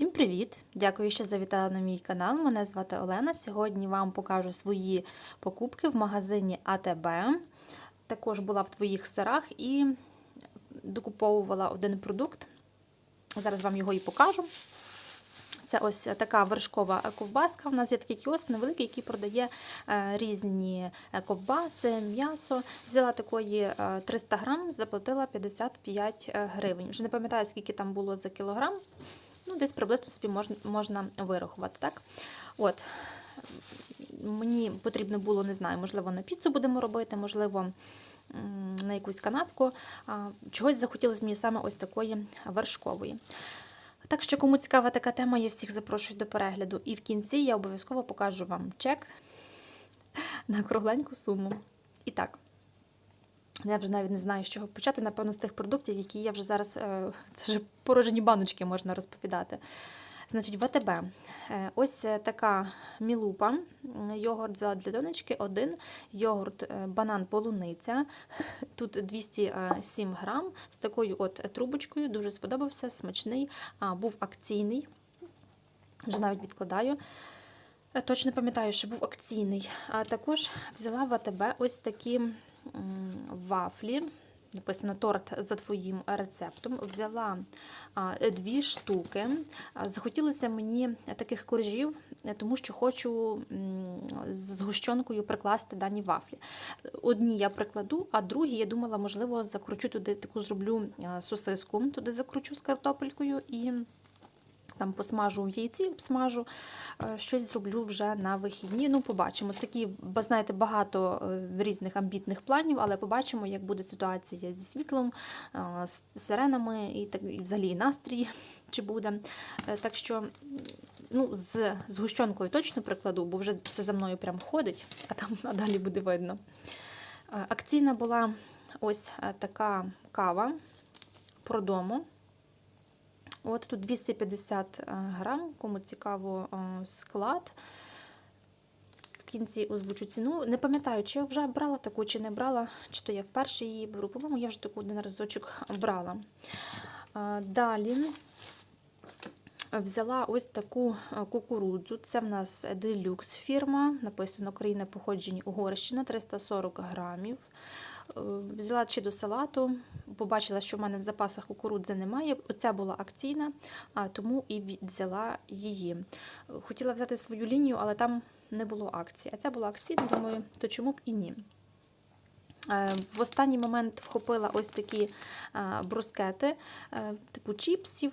Всім привіт! Дякую, що завітали на мій канал. Мене звати Олена. Сьогодні вам покажу свої покупки в магазині АТБ. Також була в твоїх сирах і докуповувала один продукт. Зараз вам його і покажу. Це ось така вершкова ковбаска. У нас є такий кіоск невеликий, який продає е, різні ковбаси, м'ясо. Взяла такої е, 300 грам, заплатила 55 гривень. Вже не пам'ятаю, скільки там було за кілограм. Ну, десь приблизно собі можна, можна вирахувати. так? От. Мені потрібно було, не знаю, можливо, на піцу будемо робити, можливо, на якусь канапку. Чогось захотілося мені саме ось такої вершкової. Так що, кому цікава така тема, я всіх запрошую до перегляду. І в кінці я обов'язково покажу вам чек на кругленьку суму. І так, я вже навіть не знаю, з чого почати. Напевно, з тих продуктів, які я вже зараз, е, це вже порожні баночки можна розповідати. Значить, ВТБ. Е, Ось е, така мілупа. Йогурт взяла для донечки один, йогурт банан полуниця. Тут 207 грам з такою от трубочкою. Дуже сподобався, смачний, був акційний. Вже навіть відкладаю. Точно пам'ятаю, що був акційний. А також взяла в АТБ ось такі вафлі. Написано торт за твоїм рецептом. Взяла дві штуки. Захотілося мені таких коржів, тому що хочу з згущенкою прикласти дані вафлі. Одні я прикладу, а другі я думала, можливо, закручу туди таку зроблю сосиску, туди закручу з картопелькою і там посмажу в яйці, обсмажу, е, щось зроблю вже на вихідні. Ну, побачимо. Такі, знаєте, багато е, різних амбітних планів, але побачимо, як буде ситуація зі світлом, е, з сиренами і так і взагалі настрій чи буде. Так що, ну, з згущенкою точно прикладу, бо вже це за мною прям ходить, а там а далі буде видно. Акційна була ось така кава продому. От тут 250 грам, кому цікаво е, склад. В кінці озвучу ціну. Не пам'ятаю, чи я вже брала таку, чи не брала, чи то я вперше її беру. По-моєму, я вже таку один разочок брала. Е, Далі взяла ось таку е, кукурудзу. Це в нас делюкс фірма. Написано країна походження Угорщина 340 грамів. Е, Взяла чи до салату, побачила, що в мене в запасах кукурудзи немає. Оця була акційна, тому і взяла її. Е, Хотіла взяти свою лінію, але там не було акції. А ця була акційна, думаю, то чому б і ні. Е, В останній момент вхопила ось такі брускети, типу чіпсів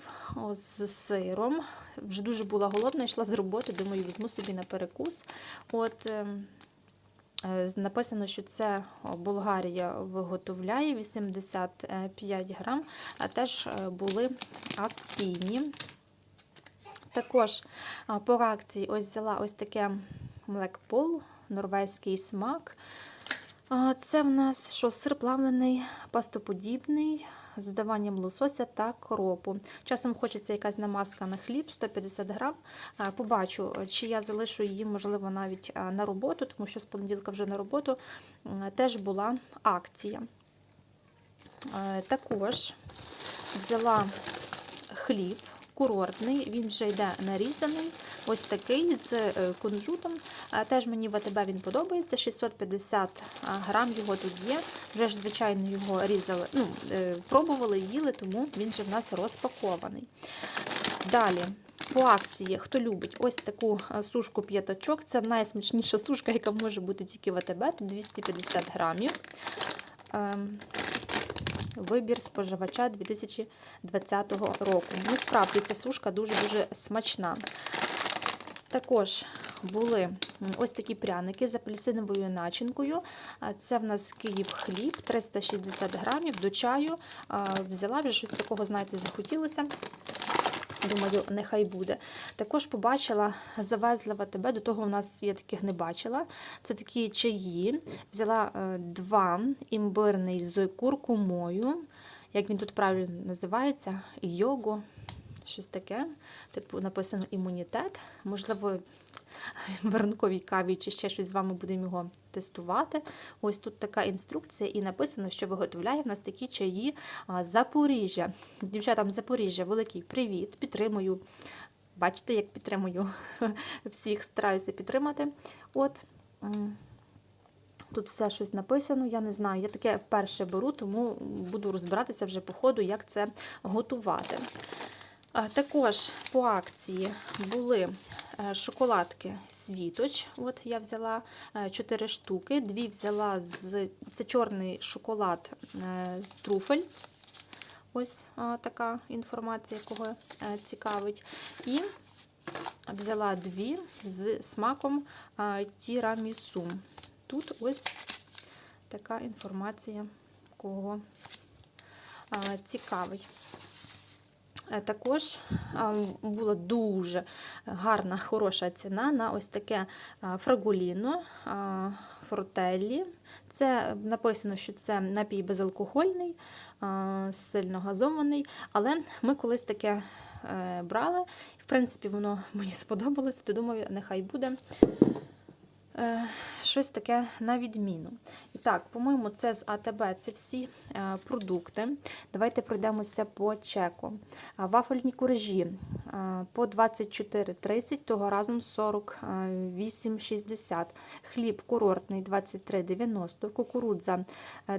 з сиром. Вже дуже була голодна, йшла з роботи, думаю, візьму собі на перекус. От ем, Написано, що це о, Болгарія виготовляє 85 грам, а теж е, були акційні. Також по акції ось взяла ось таке млекпол, норвезький смак. Це в нас що сир плавлений, пастоподібний, з додаванням лосося та кропу. Часом хочеться якась намазка на хліб, 150 грам. Побачу, чи я залишу її, можливо, навіть на роботу, тому що з понеділка вже на роботу теж була акція. Е, Також взяла хліб курортний, він вже йде нарізаний. Ось такий з е, кунжутом. Теж мені в АТБ він подобається. 650 грам його тут є. Вже ж, звичайно, його різали, ну, е, пробували, їли, тому він же в нас розпакований. Далі. По акції, хто любить ось таку сушку п'ятачок, це найсмачніша сушка, яка може бути тільки в АТБ, тут 250 грамів. Вибір споживача 2020 року. Ну, справді, ця сушка дуже-дуже смачна. Також були ось такі пряники з апельсиновою начинкою. Це в нас Київ хліб, 360 грамів до чаю. Взяла вже щось такого, знаєте, захотілося. Думаю, нехай буде. Також побачила, завезла АТБ, до того в нас я таких не бачила. Це такі чаї. Взяла е, два імбирний з куркумою. Як він тут правильно називається? Його. щось таке. Типу написано імунітет. Можливо, в каві чи ще щось з вами будемо його тестувати. Ось тут така інструкція, і написано, що виготовляє в нас такі чаї Запоріжжя. Дівчатам Запоріжжя, великий привіт! Підтримую. Бачите, як підтримую всіх, стараюся підтримати. От. Тут все щось написано, я не знаю. Я таке вперше беру, тому буду розбиратися вже по ходу, як це готувати. Також по акції були шоколадки Світоч. От я взяла 4 штуки, дві взяла з це чорний шоколад е, труфель. Ось така інформація, кого е, цікавить. І взяла дві з смаком тірамісу. Тут ось така інформація, кого цікавить. Е, Також була дуже гарна, хороша ціна на ось таке фрагуліно фрутеллі. Це написано, що це напій безалкогольний, сильно газований, але ми колись таке е, брали. В принципі, воно мені сподобалося, то думаю, нехай буде. Е, Щось таке на відміну. І так, по-моєму, це з АТБ, це всі е, продукти. Давайте пройдемося по чеку. Вафельні коржі е, по 24,30, того разом 48,60. Хліб курортний 23,90, кукурудза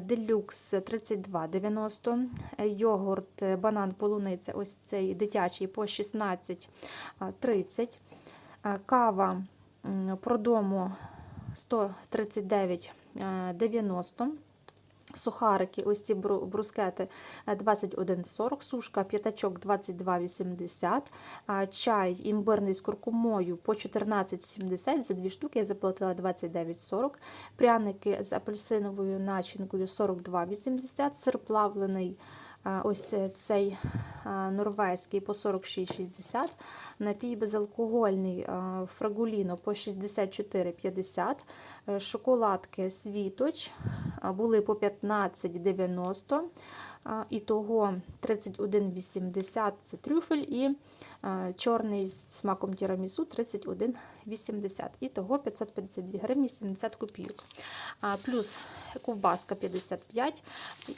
делюкс 32,90, е, йогурт, банан, полуниця, ось цей дитячий по 16,30, Е, кава продому 139,90. Сухарики, ось ці брускети е, 21,40, сушка п'ятачок 22,80, чай імбирний з куркумою по 14,70, за дві штуки я заплатила 29,40, пряники з апельсиновою начинкою 42,80, сир плавлений ось цей норвезький по 46,60, напій безалкогольний фрагуліно по 64,50, е, шоколадки світоч були по 15,90, а, і того 31,80 це трюфель і чорний з смаком тірамісу 31,80. І того 552 гривні 70 копійок. Плюс ковбаска 55,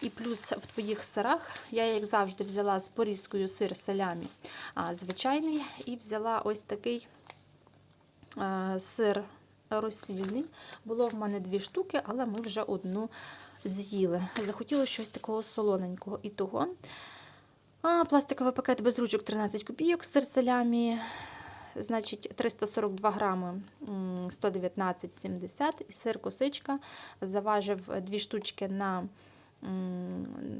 і плюс в твоїх сирах я, як завжди, взяла з порізкою сир салямі а, звичайний, і взяла ось такий сир розсільний. Було в мене дві штуки, але ми вже одну з'їли. Захотілося щось такого солоненького. І того. А, пластиковий пакет без ручок 13 копійок, сир салямі, значить 342 грами 119,70 і сир косичка заважив дві штучки на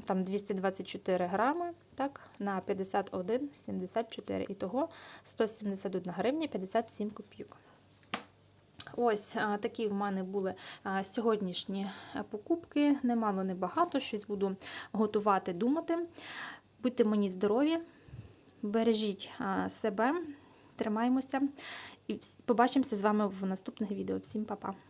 там 224 грами, так, на 51,74 і того 171 гривня 57 копійок. Ось такі в мене були сьогоднішні е, покупки. Немало, небагато, щось буду готувати, думати. Будьте мені здорові, бережіть себе, тримаймося і побачимося з вами в наступних відео. Всім па-па!